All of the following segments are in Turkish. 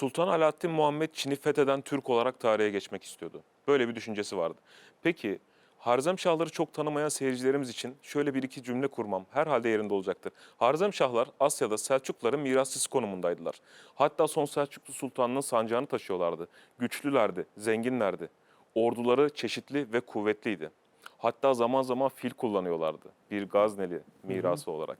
Sultan Alaaddin Muhammed Çin'i fetheden Türk olarak tarihe geçmek istiyordu. Böyle bir düşüncesi vardı. Peki Harzemşahları çok tanımayan seyircilerimiz için şöyle bir iki cümle kurmam herhalde yerinde olacaktır. Harzemşahlar Asya'da Selçukluların mirasçısı konumundaydılar. Hatta son Selçuklu Sultanı'nın sancağını taşıyorlardı. Güçlülerdi, zenginlerdi. Orduları çeşitli ve kuvvetliydi. Hatta zaman zaman fil kullanıyorlardı bir Gazneli mirası olarak.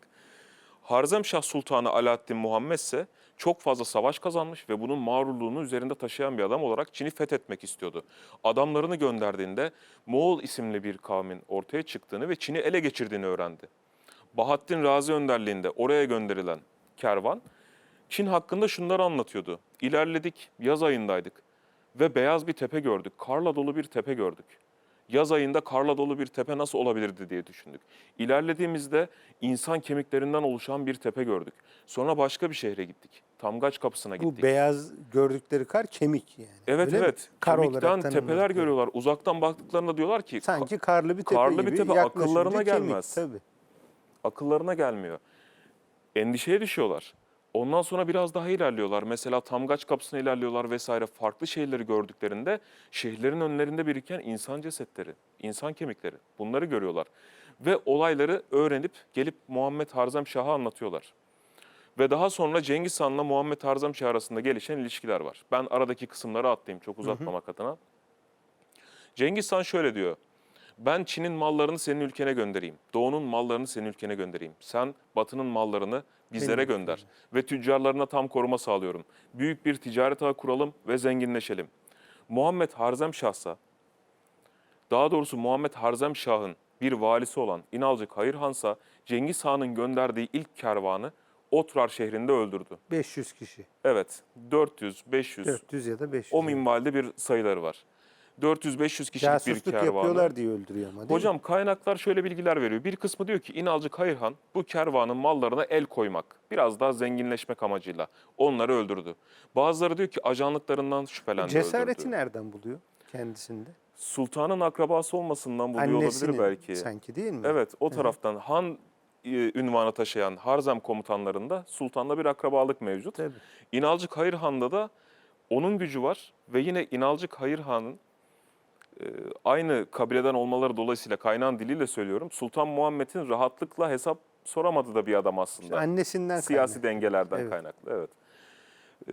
Harzemşah Sultanı Alaaddin Muhammed ise çok fazla savaş kazanmış ve bunun mağrurluğunu üzerinde taşıyan bir adam olarak Çin'i fethetmek istiyordu. Adamlarını gönderdiğinde Moğol isimli bir kavmin ortaya çıktığını ve Çin'i ele geçirdiğini öğrendi. Bahattin Razi önderliğinde oraya gönderilen kervan Çin hakkında şunları anlatıyordu. İlerledik, yaz ayındaydık ve beyaz bir tepe gördük, karla dolu bir tepe gördük. Yaz ayında karla dolu bir tepe nasıl olabilirdi diye düşündük. İlerlediğimizde insan kemiklerinden oluşan bir tepe gördük. Sonra başka bir şehre gittik. Tamgaç kapısına gittik. Bu beyaz gördükleri kar kemik yani. evet Öyle mi? evet. Kar Kemikten tepeler görüyorlar. Uzaktan baktıklarında diyorlar ki Sanki karlı bir tepe Karlı bir gibi. tepe yaklaşınca akıllarına kemik, gelmez. Tabii. akıllarına gelmiyor. Endişeye düşüyorlar. Ondan sonra biraz daha ilerliyorlar. Mesela Tamgaç kapısına ilerliyorlar vesaire. Farklı şeyleri gördüklerinde şehirlerin önlerinde biriken insan cesetleri, insan kemikleri bunları görüyorlar. Ve olayları öğrenip gelip Muhammed Harzem Şah'a anlatıyorlar. Ve daha sonra Cengiz Han'la Muhammed Harzem Şah arasında gelişen ilişkiler var. Ben aradaki kısımları atlayayım çok uzatmamak adına. Cengiz Han şöyle diyor. Ben Çin'in mallarını senin ülkene göndereyim. Doğu'nun mallarını senin ülkene göndereyim. Sen Batı'nın mallarını bizlere gönder. Ve tüccarlarına tam koruma sağlıyorum. Büyük bir ticaret ağı kuralım ve zenginleşelim. Muhammed Harzem Şahsa, daha doğrusu Muhammed Harzem Şah'ın bir valisi olan İnalcık Hayır Hansa, Cengiz Han'ın gönderdiği ilk kervanı Otrar şehrinde öldürdü. 500 kişi. Evet, 400, 500, 400 ya da 500. o minvalde bir sayıları var. 400-500 kişilik bir Casusluk kervanı. yapıyorlar diye öldürüyor ama değil mi? Hocam kaynaklar şöyle bilgiler veriyor. Bir kısmı diyor ki İnalcık Hayırhan bu kervanın mallarına el koymak, biraz daha zenginleşmek amacıyla onları öldürdü. Bazıları diyor ki ajanlıklarından şüphelendi Cesareti öldürdü. nereden buluyor kendisinde? Sultanın akrabası olmasından buluyor Annesinin olabilir belki. sanki değil mi? Evet o taraftan Han e, ünvanı taşıyan Harzem komutanlarında sultanla bir akrabalık mevcut. Tabii. İnalcık Hayırhan'da da onun gücü var ve yine İnalcık Hayırhan'ın e, aynı kabileden olmaları dolayısıyla kaynağın diliyle söylüyorum. Sultan Muhammed'in rahatlıkla hesap soramadığı da bir adam aslında. İşte annesinden Siyasi kaynak. dengelerden Evet. kaynaklı. Evet. E,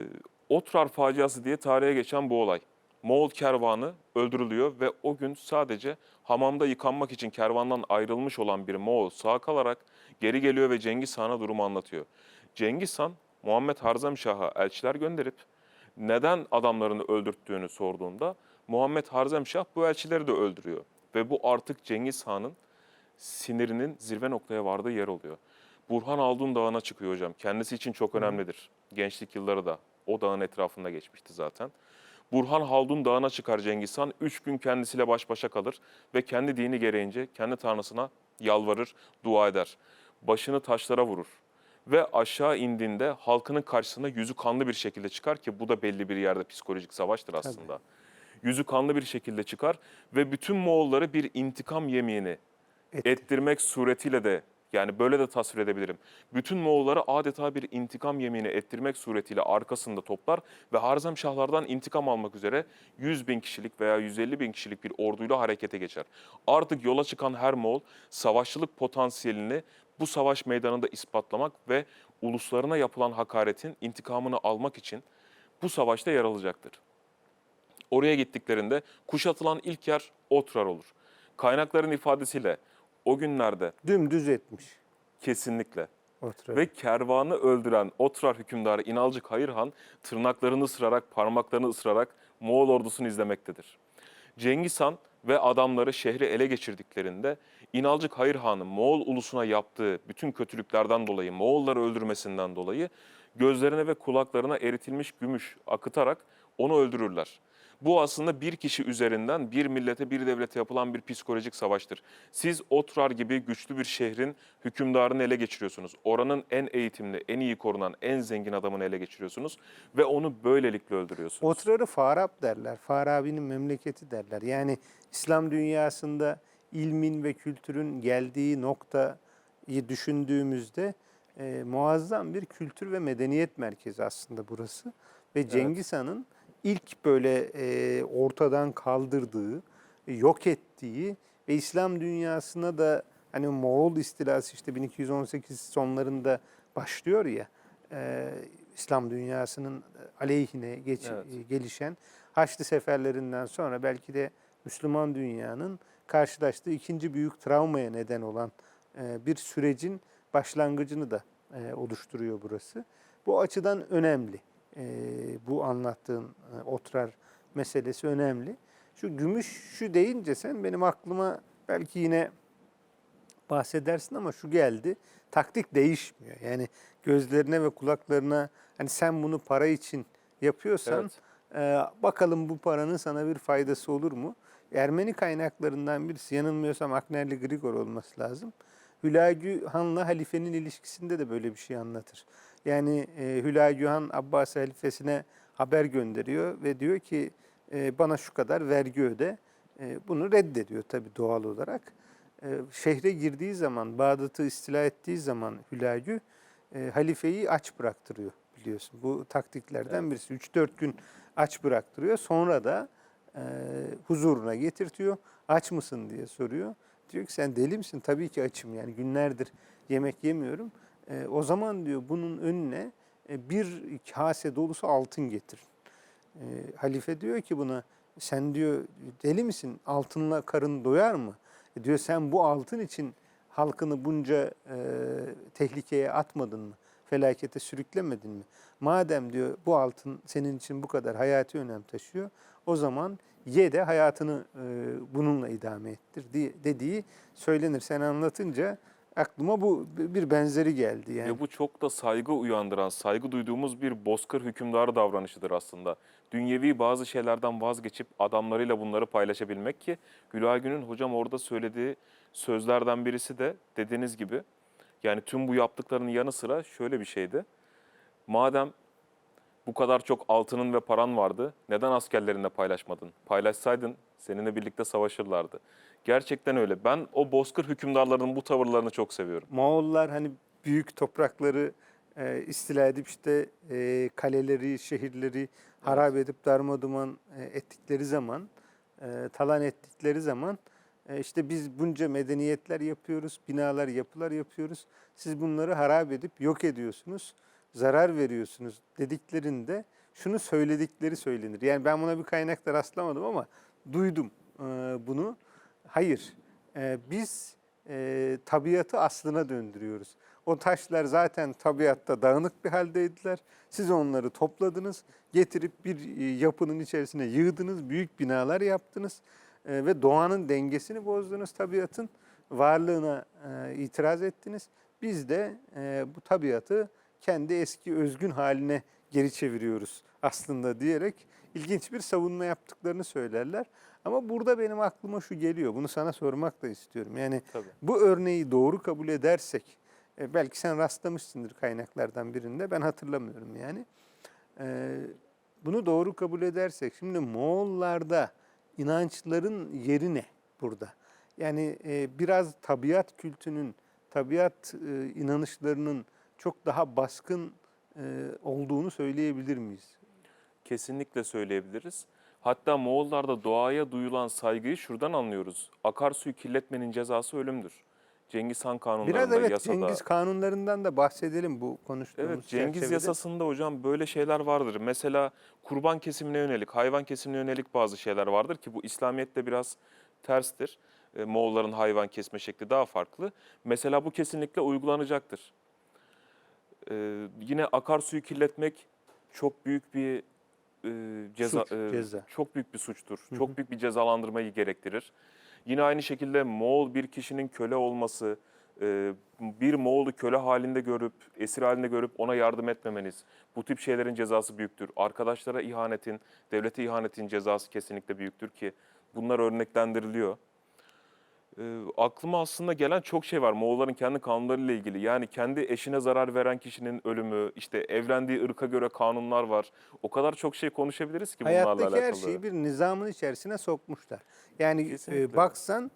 Otrar faciası diye tarihe geçen bu olay. Moğol kervanı öldürülüyor ve o gün sadece hamamda yıkanmak için kervandan ayrılmış olan bir Moğol sağ kalarak geri geliyor ve Cengiz Han'a durumu anlatıyor. Cengiz Han, Muhammed Harzem Şah'a elçiler gönderip neden adamlarını öldürttüğünü sorduğunda Muhammed Harzem Şah bu elçileri de öldürüyor. Ve bu artık Cengiz Han'ın sinirinin zirve noktaya vardığı yer oluyor. Burhan Aldun Dağı'na çıkıyor hocam. Kendisi için çok önemlidir. Gençlik yılları da o dağın etrafında geçmişti zaten. Burhan Haldun Dağı'na çıkar Cengiz Han. Üç gün kendisiyle baş başa kalır ve kendi dini gereğince kendi tanrısına yalvarır, dua eder. Başını taşlara vurur. Ve aşağı indiğinde halkının karşısına yüzü kanlı bir şekilde çıkar ki bu da belli bir yerde psikolojik savaştır aslında. Yüzü kanlı bir şekilde çıkar ve bütün Moğolları bir intikam yemini Etti. ettirmek suretiyle de yani böyle de tasvir edebilirim. Bütün Moğolları adeta bir intikam yemini ettirmek suretiyle arkasında toplar ve Harzem Şahlardan intikam almak üzere 100 bin kişilik veya 150 bin kişilik bir orduyla harekete geçer. Artık yola çıkan her Moğol savaşçılık potansiyelini bu savaş meydanında ispatlamak ve uluslarına yapılan hakaretin intikamını almak için bu savaşta yer alacaktır. Oraya gittiklerinde kuşatılan ilk yer Otrar olur. Kaynakların ifadesiyle o günlerde Dümdüz etmiş. kesinlikle Otur. ve kervanı öldüren Otrar hükümdarı İnalcık Hayırhan tırnaklarını ısırarak, parmaklarını ısırarak Moğol ordusunu izlemektedir. Cengiz Han ve adamları şehri ele geçirdiklerinde İnalcık Hayırhan'ın Moğol ulusuna yaptığı bütün kötülüklerden dolayı, Moğolları öldürmesinden dolayı gözlerine ve kulaklarına eritilmiş gümüş akıtarak onu öldürürler. Bu aslında bir kişi üzerinden bir millete, bir devlete yapılan bir psikolojik savaştır. Siz Otrar gibi güçlü bir şehrin hükümdarını ele geçiriyorsunuz. Oranın en eğitimli, en iyi korunan, en zengin adamını ele geçiriyorsunuz ve onu böylelikle öldürüyorsunuz. Otrarı Farab derler. Farabi'nin memleketi derler. Yani İslam dünyasında ilmin ve kültürün geldiği noktayı düşündüğümüzde e, muazzam bir kültür ve medeniyet merkezi aslında burası. ve Cengiz Han'ın ilk böyle e, ortadan kaldırdığı, yok ettiği ve İslam dünyasına da hani Moğol istilası işte 1218 sonlarında başlıyor ya e, İslam dünyasının aleyhine geç, Evet. gelişen Haçlı seferlerinden sonra belki de Müslüman dünyanın karşılaştığı ikinci büyük travmaya neden olan e, bir sürecin başlangıcını da e, oluşturuyor burası. Bu açıdan önemli. E, bu anlattığın e, otrar meselesi önemli. Şu gümüşü deyince sen benim aklıma belki yine bahsedersin ama şu geldi. Taktik değişmiyor. Yani gözlerine ve kulaklarına hani sen bunu para için yapıyorsan Evet. ee, bakalım bu paranın sana bir faydası olur mu? Ermeni kaynaklarından birisi yanılmıyorsam Aknerli Grigor olması lazım. Hülagü Han'la halifenin ilişkisinde de böyle bir şey anlatır. Yani e, Hülagü Han Abbas halifesine haber gönderiyor ve diyor ki e, bana şu kadar vergi öde. E, bunu reddediyor tabii doğal olarak. E, şehre girdiği zaman, Bağdat'ı istila ettiği zaman Hülagü e, halifeyi aç bıraktırıyor biliyorsun. Bu taktiklerden birisi. 3-4 gün aç bıraktırıyor. Sonra da e, huzuruna getirtiyor. Aç mısın diye soruyor. Diyor ki sen deli misin? Tabii ki açım yani günlerdir yemek yemiyorum. E, o zaman diyor bunun önüne e, bir kase dolusu altın getir. E, halife diyor ki buna sen diyor deli misin? Altınla karın doyar mı? E, diyor sen bu altın için halkını bunca e, tehlikeye atmadın mı? Felakete sürüklemedin mi? Madem diyor bu altın senin için bu kadar hayati önem taşıyor, o zaman ye de hayatını e, bununla idame ettir diye, dediği söylenir. Sen anlatınca aklıma bu bir benzeri geldi yani. Ve bu çok da saygı uyandıran, saygı duyduğumuz bir bozkır hükümdarı davranışıdır aslında. Dünyevi bazı şeylerden vazgeçip adamlarıyla bunları paylaşabilmek ki Hülagü'nün hocam orada söylediği sözlerden birisi de dediğiniz gibi yani tüm bu yaptıklarının yanı sıra şöyle bir şeydi. Madem bu kadar çok altının ve paran vardı, neden askerlerinle paylaşmadın? Paylaşsaydın seninle birlikte savaşırlardı. Gerçekten öyle. Ben o bozkır hükümdarlarının bu tavırlarını çok seviyorum. Moğollar hani büyük toprakları e, istila edip işte e, kaleleri, şehirleri harap edip darmaduman e, ettikleri zaman, e, talan ettikleri zaman e, işte biz bunca medeniyetler yapıyoruz, binalar, yapılar yapıyoruz. Siz bunları harap edip yok ediyorsunuz, zarar veriyorsunuz dediklerinde şunu söyledikleri söylenir. Yani ben buna bir kaynakta rastlamadım ama duydum e, bunu. Hayır, e, biz e, tabiatı aslına döndürüyoruz. O taşlar zaten tabiatta dağınık bir haldeydiler. Siz onları topladınız, getirip bir e, yapının içerisine yığdınız, büyük binalar yaptınız e, ve doğanın dengesini bozdunuz tabiatın varlığına itiraz ettiniz. Biz de bu tabiatı kendi eski özgün haline geri çeviriyoruz aslında diyerek ilginç bir savunma yaptıklarını söylerler. Ama burada benim aklıma şu geliyor. Bunu sana sormak da istiyorum. Yani Tabii. bu örneği doğru kabul edersek, e, belki sen rastlamışsındır kaynaklardan birinde, ben hatırlamıyorum yani. E, bunu doğru kabul edersek, şimdi Moğollarda inançların yeri ne burada? Yani e, biraz tabiat kültünün, tabiat e, inanışlarının çok daha baskın e, olduğunu söyleyebilir miyiz? Kesinlikle söyleyebiliriz. Hatta Moğollarda doğaya duyulan saygıyı şuradan anlıyoruz. Akarsuyu kirletmenin cezası ölümdür. Cengiz Han kanunlarında, Biraz evet yasada. Cengiz kanunlarından da bahsedelim bu konuştuğumuz Evet Cengiz çerçevede. yasasında hocam böyle şeyler vardır. Mesela kurban kesimine yönelik, hayvan kesimine yönelik bazı şeyler vardır ki bu İslamiyet'te biraz terstir. E, Moğolların hayvan kesme şekli daha farklı. Mesela bu kesinlikle uygulanacaktır. E, yine akarsuyu kirletmek çok büyük bir e, ceza, Suç, e, ceza. çok büyük bir suçtur. Hı hı. Çok büyük bir cezalandırmayı gerektirir. Yine aynı şekilde Moğol bir kişinin köle olması, e, bir Moğol'u köle halinde görüp, esir halinde görüp ona yardım etmemeniz, bu tip şeylerin cezası büyüktür. Arkadaşlara ihanetin, devlete ihanetin cezası kesinlikle büyüktür ki bunlar örneklendiriliyor. E, aklıma aslında gelen çok şey var Moğolların kendi kanunlarıyla ilgili. Yani kendi eşine zarar veren kişinin ölümü, işte evlendiği ırka göre kanunlar var. O kadar çok şey konuşabiliriz ki bunlarla Hayattaki alakalı. her şeyi bir nizamın içerisine sokmuşlar. Yani e, baksan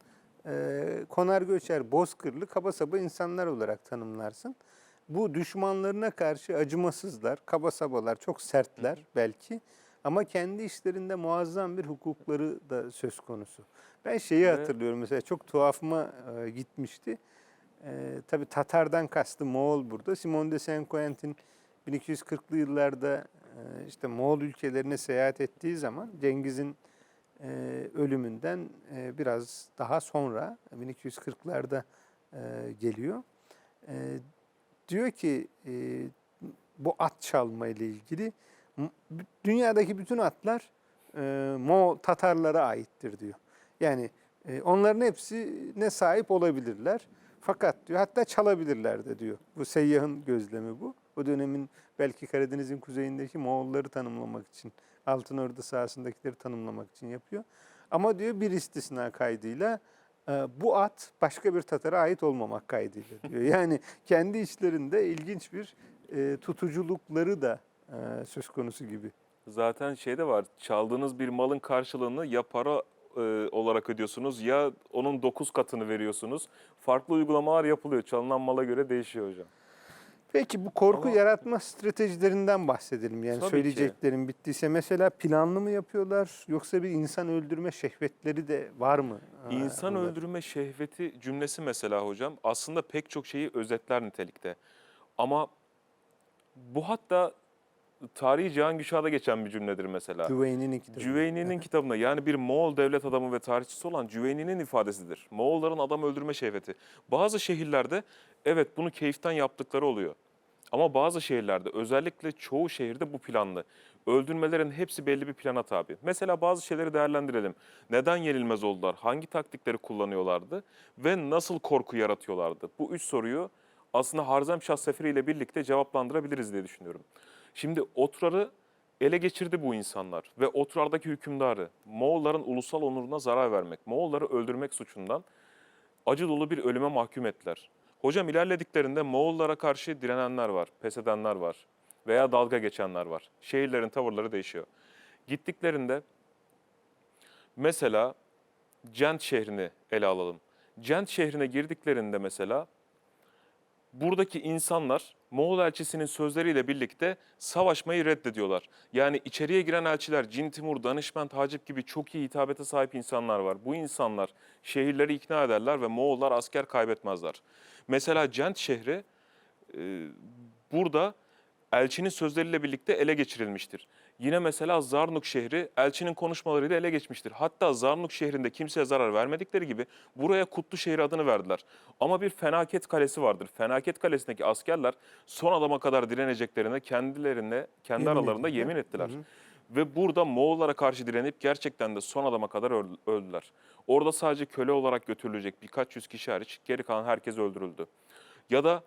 e, konar göçer, bozkırlı, kaba saba insanlar olarak tanımlarsın. bu düşmanlarına karşı acımasızlar, kaba sabalar, çok sertler belki ama kendi işlerinde muazzam bir hukukları da söz konusu. Ben şeyi Ve- hatırlıyorum mesela çok tuhafıma e, gitmişti. E, tabii Tatar'dan kastı Moğol burada. Simon de Saint-Quentin 1240'lı yıllarda e, işte Moğol ülkelerine seyahat ettiği zaman Cengiz'in e, ölümünden e, biraz daha sonra 1240'larda e, geliyor. E, diyor ki e, bu at çalma ile ilgili dünyadaki bütün atlar e, Moğol Tatarlara aittir diyor. Yani e, onların hepsine sahip olabilirler. Fakat diyor hatta çalabilirler de diyor. Bu seyyahın gözlemi bu. O dönemin belki Karadeniz'in kuzeyindeki Moğolları tanımlamak için, Altın Ordu sahasındakileri tanımlamak için yapıyor. Ama diyor bir istisna kaydıyla e, bu at başka bir Tatar'a ait olmamak kaydıyla diyor. Yani kendi içlerinde ilginç bir e, tutuculukları da e, söz konusu gibi. Zaten şey de var. Çaldığınız bir malın karşılığını ya para e, olarak ödüyorsunuz ya onun 9 katını veriyorsunuz. Farklı uygulamalar yapılıyor. Çalınan mala göre değişiyor hocam. Peki bu korku Ama- yaratma stratejilerinden bahsedelim. Yani Tabii ki. söyleyeceklerim bittiyse mesela planlı mı yapıyorlar yoksa bir insan öldürme şehvetleri de var mı? Aa, İnsan bunlar? öldürme şehveti cümlesi mesela hocam aslında pek çok şeyi özetler nitelikte. Ama bu hatta tarihi Cihan Güşah'da geçen bir cümledir mesela. Cüveyni'nin kitabı. Cüveyni'nin kitabında yani bir Moğol devlet adamı ve tarihçisi olan Cüveyni'nin ifadesidir. Moğolların adam öldürme şehveti. Bazı şehirlerde evet bunu keyiften yaptıkları oluyor. Ama bazı şehirlerde özellikle çoğu şehirde bu planlı. Öldürmelerin hepsi belli bir plana tabi. Mesela bazı şeyleri değerlendirelim. Neden yenilmez oldular? Hangi taktikleri kullanıyorlardı? Ve nasıl korku yaratıyorlardı? Bu üç soruyu aslında Harzemşah Seferi ile birlikte cevaplandırabiliriz diye düşünüyorum. Şimdi Otrar'ı ele geçirdi bu insanlar ve Otrar'daki hükümdarı Moğolların ulusal onuruna zarar vermek, Moğolları öldürmek suçundan acı dolu bir ölüme mahkum ettiler. Hocam ilerlediklerinde Moğollara karşı direnenler var, pes edenler var veya dalga geçenler var. Şehirlerin tavırları değişiyor. Gittiklerinde mesela Cent şehrini ele alalım. Cent şehrine girdiklerinde mesela buradaki insanlar Moğol elçisinin sözleriyle birlikte savaşmayı reddediyorlar. Yani içeriye giren elçiler Cin Timur, Danışment, Hacip gibi çok iyi hitabete sahip insanlar var. Bu insanlar şehirleri ikna ederler ve Moğollar asker kaybetmezler. Mesela Cent şehri e, burada elçinin sözleriyle birlikte ele geçirilmiştir. Yine mesela Zarnuk şehri elçinin konuşmalarıyla ele geçmiştir. Hatta Zarnuk şehrinde kimseye zarar vermedikleri gibi buraya Kutlu şehir adını verdiler. Ama bir fenaket kalesi vardır. Fenaket kalesindeki askerler son adama kadar direneceklerine kendilerine, kendi Yemin aralarında ettiler. yemin ettiler. Hı hı. Ve burada Moğollara karşı direnip gerçekten de son adama kadar öl- öldüler. Orada sadece köle olarak götürülecek birkaç yüz kişi hariç geri kalan herkes öldürüldü. Ya da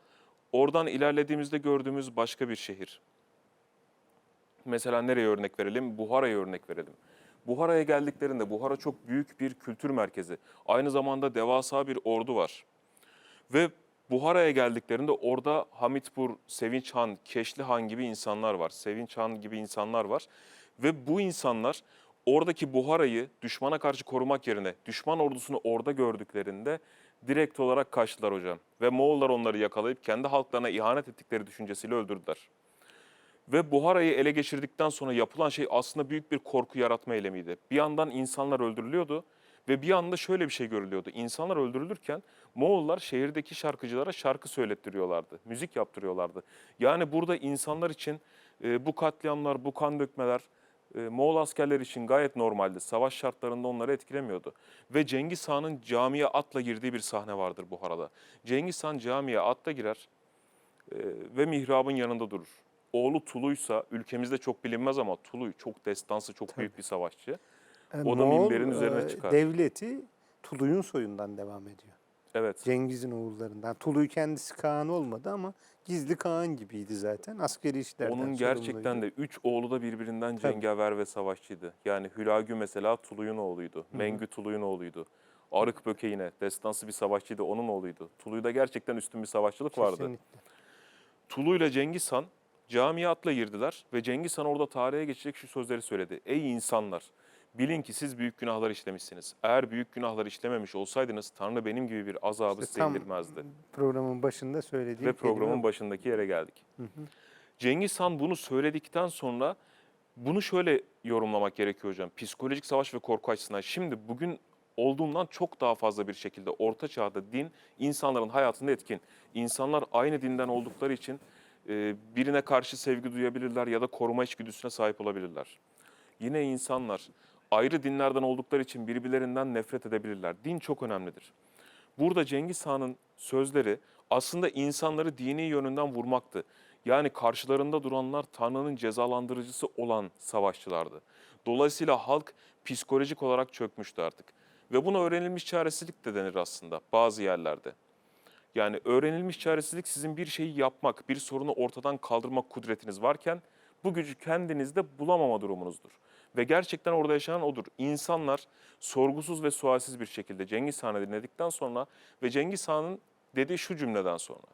oradan ilerlediğimizde gördüğümüz başka bir şehir. Mesela nereye örnek verelim? Buhara'ya örnek verelim. Buhara'ya geldiklerinde Buhara çok büyük bir kültür merkezi. Aynı zamanda devasa bir ordu var. Ve Buhara'ya geldiklerinde orada Hamitpur, Sevinç Han, Keşli Han gibi insanlar var. Sevinç Han gibi insanlar var. Ve bu insanlar oradaki Buhara'yı düşmana karşı korumak yerine düşman ordusunu orada gördüklerinde direkt olarak kaçtılar hocam. Ve Moğollar onları yakalayıp kendi halklarına ihanet ettikleri düşüncesiyle öldürdüler. Ve Buhara'yı ele geçirdikten sonra yapılan şey aslında büyük bir korku yaratma eylemiydi. Bir yandan insanlar öldürülüyordu ve bir anda şöyle bir şey görülüyordu. İnsanlar öldürülürken Moğollar şehirdeki şarkıcılara şarkı söylettiriyorlardı, müzik yaptırıyorlardı. Yani burada insanlar için e, bu katliamlar, bu kan dökmeler e, Moğol askerler için gayet normaldi. Savaş şartlarında onları etkilemiyordu. Ve Cengiz Han'ın camiye atla girdiği bir sahne vardır Buhara'da. Cengiz Han camiye atla girer e, ve mihrabın yanında durur. Oğlu Tulu'ysa ülkemizde çok bilinmez ama Tulu çok destansı, çok büyük bir savaşçı. Yani O da Moğol, minberin üzerine e, çıkar. Devleti Tuluy'un soyundan devam ediyor. Evet. Cengiz'in oğullarından. Tuluy kendisi Kaan olmadı ama gizli Kaan gibiydi zaten. Askeri işlerden Onun gerçekten de üç oğlu da birbirinden Tabii. cengaver ve savaşçıydı. Yani Hülagü mesela Tulu'yun oğluydu. Mengü Tulu'yun oğluydu. Arık Böke yine destansı bir savaşçıydı, onun oğluydu. Tulu'da gerçekten üstün bir savaşçılık vardı. Kesinlikle. Tulu ile Cengiz Han camiye atla girdiler ve Cengiz Han orada tarihe geçecek şu sözleri söyledi. Ey insanlar! Bilin ki siz büyük günahlar işlemişsiniz. Eğer büyük günahlar işlememiş olsaydınız Tanrı benim gibi bir azabı İşte size indirmezdi. programın başında söylediğim Ve programın kelime başındaki yere geldik. Hı hı. Cengiz Han bunu söyledikten sonra bunu şöyle yorumlamak gerekiyor hocam. Psikolojik savaş ve korku açısından. Şimdi bugün olduğundan çok daha fazla bir şekilde orta çağda din insanların hayatında etkin. İnsanlar aynı dinden oldukları için e, birine karşı sevgi duyabilirler ya da koruma içgüdüsüne sahip olabilirler. Yine insanlar ayrı dinlerden oldukları için birbirlerinden nefret edebilirler. Din çok önemlidir. Burada Cengiz Han'ın sözleri aslında insanları dini yönünden vurmaktı. Yani karşılarında duranlar Tanrı'nın cezalandırıcısı olan savaşçılardı. Dolayısıyla halk psikolojik olarak çökmüştü artık. Ve buna öğrenilmiş çaresizlik de denir aslında bazı yerlerde. Yani öğrenilmiş çaresizlik sizin bir şeyi yapmak, bir sorunu ortadan kaldırmak kudretiniz varken bu gücü kendinizde bulamama durumunuzdur. Ve gerçekten orada yaşanan odur. İnsanlar sorgusuz ve sualsiz bir şekilde Cengiz Han'ı dinledikten sonra ve Cengiz Han'ın dediği şu cümleden sonra.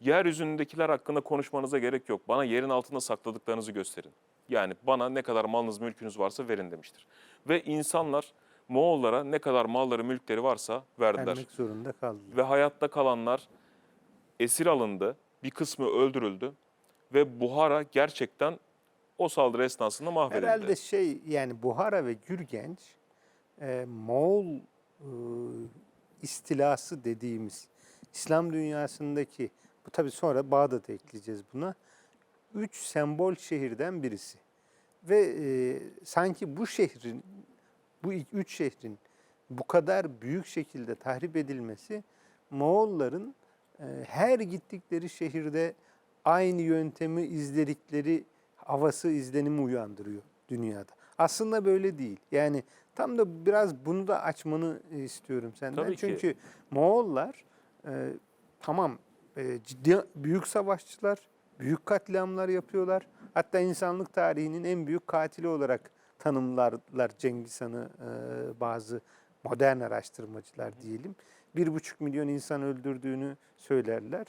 Yeryüzündekiler hakkında konuşmanıza gerek yok. Bana yerin altında sakladıklarınızı gösterin. Yani bana ne kadar malınız mülkünüz varsa verin demiştir. Ve insanlar Moğollara ne kadar malları mülkleri varsa verdiler. vermek zorunda kaldılar. Ve hayatta kalanlar esir alındı. Bir kısmı öldürüldü. Ve Buhara gerçekten o saldırı esnasında mahvedildi. Herhalde şey yani Buhara ve Gürgenç e, Moğol e, istilası dediğimiz İslam dünyasındaki bu tabii sonra Bağdat'ı ekleyeceğiz buna. Üç sembol şehirden birisi. Ve e, sanki bu şehrin bu üç şehrin bu kadar büyük şekilde tahrip edilmesi Moğolların e, her gittikleri şehirde aynı yöntemi izledikleri havası, izlenimi uyandırıyor dünyada. Aslında böyle değil. Yani tam da biraz bunu da açmanı e, istiyorum senden. Tabii ki. Çünkü Moğollar e, tamam e, ciddi büyük savaşçılar, büyük katliamlar yapıyorlar. Hatta insanlık tarihinin en büyük katili olarak tanımlarlar Cengiz Han'ı e, bazı modern araştırmacılar diyelim. Bir buçuk milyon insan öldürdüğünü söylerler.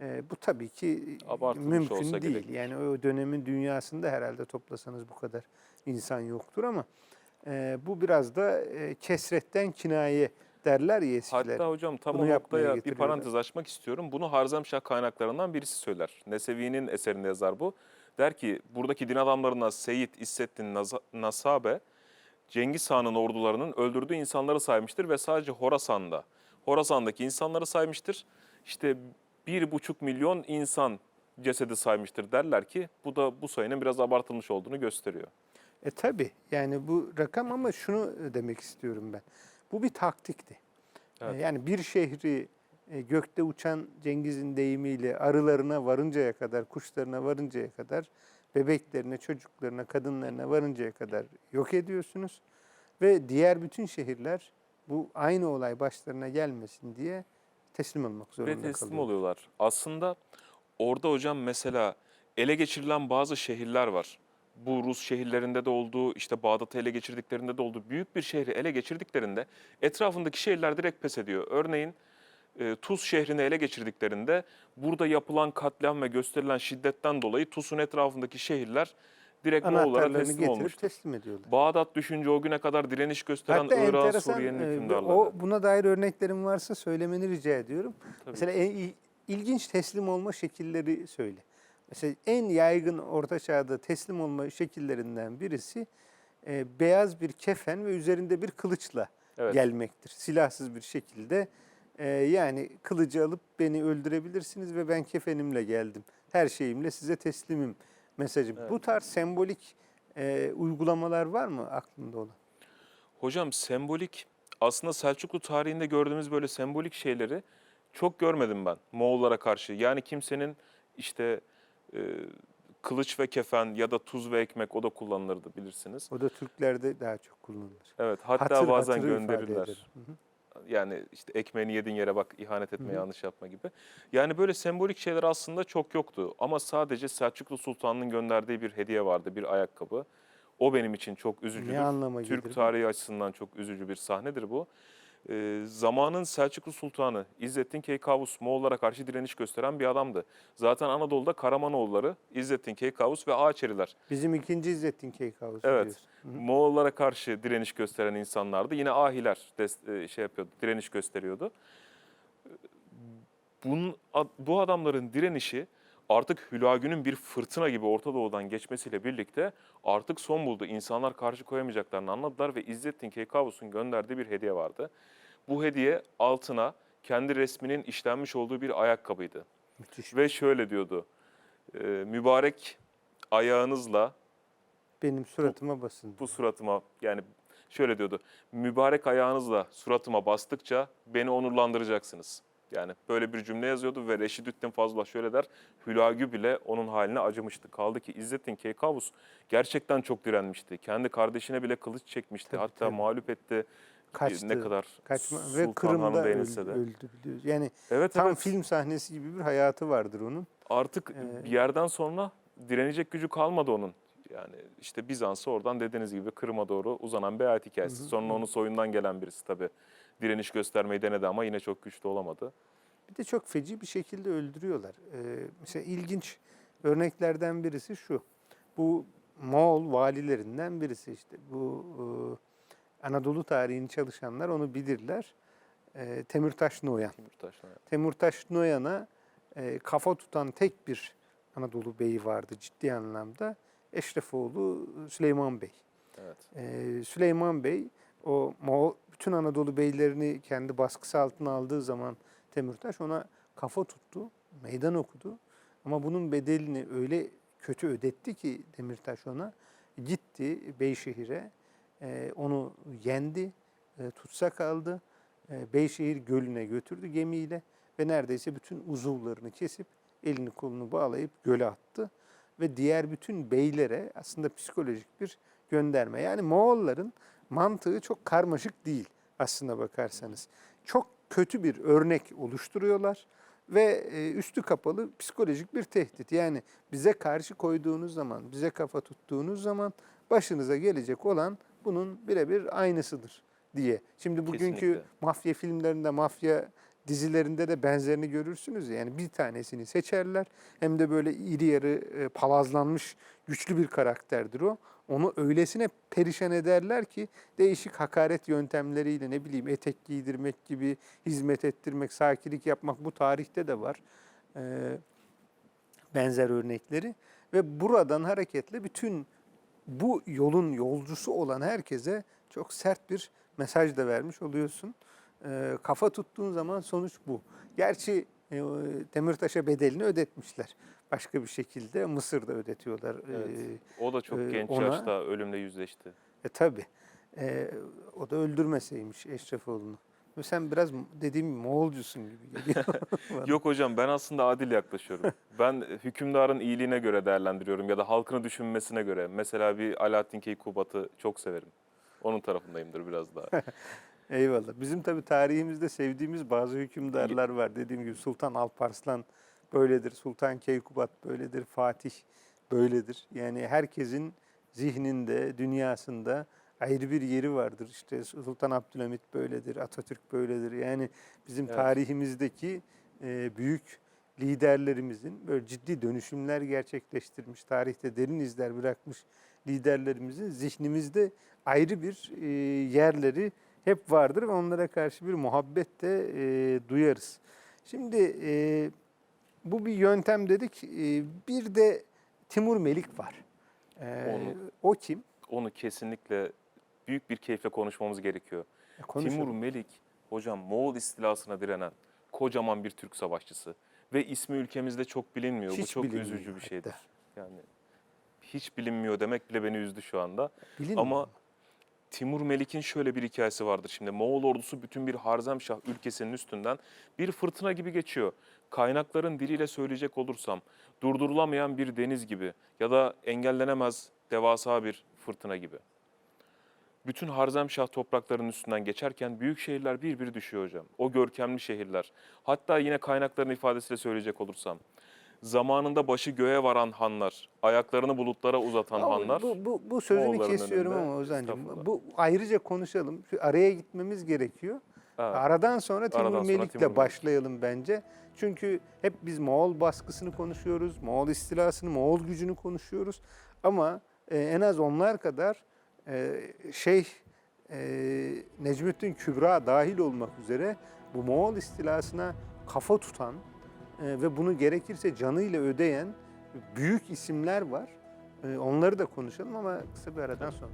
E, bu tabii ki Abartılmış mümkün değil. gerek. Yani o dönemin dünyasında herhalde toplasanız bu kadar insan yoktur ama e, bu biraz da e, kesretten kinaye derler ya eskiler. Hatta hocam tam Bunu o noktaya bir parantez açmak istiyorum. Bunu Harzemşah kaynaklarından birisi söyler. Nesevi'nin eserinde yazar bu. Der ki buradaki din adamlarına Seyit İssettin Nasabe Cengiz Han'ın ordularının öldürdüğü insanları saymıştır ve sadece Horasan'da, Horasan'daki insanları saymıştır. İşte bir buçuk milyon insan cesedi saymıştır derler ki bu da bu sayının biraz abartılmış olduğunu gösteriyor. E tabi yani bu rakam ama şunu demek istiyorum ben. Bu bir taktikti. E, Evet. Yani bir şehri e, gökte uçan Cengiz'in deyimiyle arılarına varıncaya kadar, kuşlarına varıncaya kadar, bebeklerine, çocuklarına, kadınlarına varıncaya kadar yok ediyorsunuz. Ve diğer bütün şehirler bu aynı olay başlarına gelmesin diye teslim olmak zorunda Ve teslim kalıyor. oluyorlar. Aslında orada hocam mesela ele geçirilen bazı şehirler var. Bu Rus şehirlerinde de olduğu, işte Bağdat'ı ele geçirdiklerinde de olduğu büyük bir şehri ele geçirdiklerinde etrafındaki şehirler direkt pes ediyor. Örneğin e, Tuz şehrini ele geçirdiklerinde burada yapılan katliam ve gösterilen şiddetten dolayı Tuz'un etrafındaki şehirler direkt Moğollara Anahtarlarını teslim getirip olmuştur. teslim ediyorlar. Bağdat düşünce o güne kadar direniş gösteren Hatta Irak'ın, enteresan Suriye'nin e, hükümdarları. o buna dair örneklerin varsa söylemeni rica ediyorum. Mesela en il- ilginç teslim olma şekilleri söyle. Mesela en yaygın orta çağda teslim olma şekillerinden birisi e, beyaz bir kefen ve üzerinde bir kılıçla Evet. gelmektir. Silahsız bir şekilde e, yani kılıcı alıp beni öldürebilirsiniz ve ben kefenimle geldim. Her şeyimle size teslimim mesajı. Evet. Bu tarz sembolik e, uygulamalar var mı aklında olan? Hocam sembolik aslında Selçuklu tarihinde gördüğümüz böyle sembolik şeyleri çok görmedim ben Moğollara karşı. Yani kimsenin işte e, kılıç ve kefen ya da tuz ve ekmek o da kullanılırdı bilirsiniz. O da Türklerde daha çok kullanılır. Evet hatta Hatır- bazen gönderirler. Hı hı. Yani işte ekmeğini yediğin yere bak ihanet etme Hı hı. yanlış yapma gibi. Yani böyle sembolik şeyler aslında çok yoktu. Ama sadece Selçuklu Sultan'ın gönderdiği bir hediye vardı bir ayakkabı. O benim için çok. Ne anlama gelir? Türk tarihi açısından çok üzücü bir sahnedir bu. Ee, zamanın Selçuklu Sultanı İzzettin Keykavus Moğollara karşı direniş gösteren bir adamdı. Zaten Anadolu'da Karamanoğulları, İzzettin Keykavus ve Ağaçeriler Bizim ikinci İzzettin Keykavus Evet. diyorsun. Hı hı. Moğollara karşı direniş gösteren insanlardı. Yine ahiler e, şey yapıyordu, direniş gösteriyordu. Bunun, ad- bu adamların direnişi artık Hülagü'nün bir fırtına gibi Orta Doğu'dan geçmesiyle birlikte artık son buldu. İnsanlar karşı koyamayacaklarını anladılar ve İzzettin Keykavus'un gönderdiği bir hediye vardı. Bu hediye altına kendi resminin işlenmiş olduğu bir ayakkabıydı. Müthiş. Ve şöyle diyordu, e, mübarek ayağınızla Benim suratıma basın. bu suratıma yani şöyle diyordu. Mübarek ayağınızla suratıma bastıkça beni onurlandıracaksınız. Yani böyle bir cümle yazıyordu ve Reşidüddin Fazla şöyle der. Hülagü bile onun haline acımıştı. Kaldı ki İzzettin Keykavus gerçekten çok direnmişti. Kendi kardeşine bile kılıç çekmişti. Tabii, Hatta tabii. mağlup etti. Kaçtı. Ne kadar Kaçma Sultan ve Kırım'da öldü, öldü biliyoruz. Yani Evet tam evet. film sahnesi gibi bir hayatı vardır onun. Artık Ee, bir yerden sonra direnecek gücü kalmadı onun. Yani işte Bizans'ı oradan dediğiniz gibi Kırım'a doğru uzanan bir hayat hikayesi. Hı hı, Sonra onun soyundan gelen birisi tabii. Direniş göstermeyi denedi ama yine çok güçlü olamadı. Bir de çok feci bir şekilde öldürüyorlar. Ee, mesela ilginç örneklerden birisi şu. Bu Moğol valilerinden birisi işte. Bu e, Anadolu tarihini çalışanlar onu bilirler. E, Temürtaş Noyan. Timurtaş'la. Temurtaş Noyan'a e, kafa tutan tek bir Anadolu beyi vardı ciddi anlamda. Eşrefoğlu Süleyman Bey. Evet. Ee, Süleyman Bey o Moğol, bütün Anadolu beylerini kendi baskısı altına aldığı zaman Temürtaş ona kafa tuttu, meydan okudu. Ama bunun bedelini öyle kötü ödetti ki Demirtaş ona gitti Beyşehir'e e, onu yendi, e, tutsak aldı. E, Beyşehir Gölü'ne götürdü gemiyle ve neredeyse bütün uzuvlarını kesip elini kolunu bağlayıp göle attı. Ve diğer bütün beylere aslında psikolojik bir gönderme. Yani Moğolların mantığı çok karmaşık değil aslına bakarsanız. Çok kötü bir örnek oluşturuyorlar ve e, üstü kapalı psikolojik bir tehdit. Yani bize karşı koyduğunuz zaman, bize kafa tuttuğunuz zaman başınıza gelecek olan bunun birebir aynısıdır diye. Şimdi bugünkü Kesinlikle. mafya filmlerinde, mafya dizilerinde de benzerini görürsünüz. ya. Yani bir tanesini seçerler. Hem de böyle iri yarı e, palazlanmış güçlü bir karakterdir o. Onu öylesine perişan ederler ki değişik hakaret yöntemleriyle ne bileyim etek giydirmek gibi hizmet ettirmek, sakilik yapmak bu tarihte de var. Ee, benzer örnekleri ve buradan hareketle bütün bu yolun yolcusu olan herkese çok sert bir mesaj da vermiş oluyorsun. Ee, kafa tuttuğun zaman sonuç bu. Gerçi e, Demirtaş'a bedelini ödetmişler. Başka bir şekilde Mısır'da ödetiyorlar. Evet. Ee, O da çok Ee, genç ona- yaşta ölümle yüzleşti. e tabi. o da öldürmeseymiş Eşrefoğlu'nu. Sen biraz dediğim gibi Moğolcusun gibi geliyor. Yok hocam ben aslında adil yaklaşıyorum. ben hükümdarın iyiliğine göre değerlendiriyorum ya da halkını düşünmesine göre. Mesela bir Alaaddin Keykubat'ı çok severim. Onun tarafındayımdır biraz daha. Eyvallah. Bizim tabi tarihimizde sevdiğimiz bazı hükümdarlar var. Dediğim gibi Sultan Alparslan böyledir. Sultan Keykubat böyledir. Fatih böyledir. Yani herkesin zihninde, dünyasında ayrı bir yeri vardır. İşte Sultan Abdülhamit böyledir, Atatürk böyledir. Yani bizim Evet. tarihimizdeki e, büyük liderlerimizin böyle ciddi dönüşümler gerçekleştirmiş, tarihte derin izler bırakmış liderlerimizin zihnimizde ayrı bir e, yerleri hep vardır ve onlara karşı bir muhabbet de e, duyarız. Şimdi bu bir yöntem dedik. E, bir de Timur Melik var. E, Onu- o kim? Onu kesinlikle büyük bir keyifle konuşmamız gerekiyor. E, konuşalım. Timur Melik hocam Moğol istilasına direnen kocaman bir Türk savaşçısı ve ismi ülkemizde çok bilinmiyor. Bu Hiç çok bilinmiyor üzücü bir şeydir. hatta. Yani hiç bilinmiyor demek bile beni üzdü şu anda. Bilin Ama Timur Melik'in şöyle bir hikayesi vardır. Şimdi Moğol ordusu bütün bir Harzemşah ülkesinin üstünden bir fırtına gibi geçiyor. Kaynakların diliyle söyleyecek olursam durdurulamayan bir deniz gibi ya da engellenemez devasa bir fırtına gibi. Bütün Harzemşah topraklarının üstünden geçerken büyük şehirler bir bir düşüyor hocam. O görkemli şehirler. Hatta yine kaynakların ifadesiyle söyleyecek olursam zamanında başı göğe varan hanlar, ayaklarını bulutlara uzatan Ama hanlar. Bu, bu, bu sözünü Moğolların kesiyorum önünde, ama Ozan'cığım. Bu ayrıca konuşalım. Şu araya gitmemiz gerekiyor. Ha, Aradan sonra Timur Aradan sonra Melik'le Timur başlayalım bence. Çünkü hep biz Moğol baskısını konuşuyoruz, Moğol istilasını, Moğol gücünü konuşuyoruz. Ama e, en az onlar kadar e, şey e, Necmettin Kübra dahil olmak üzere bu Moğol istilasına kafa tutan ve bunu gerekirse canıyla ödeyen büyük isimler var. E, onları da konuşalım ama kısa bir aradan sonra.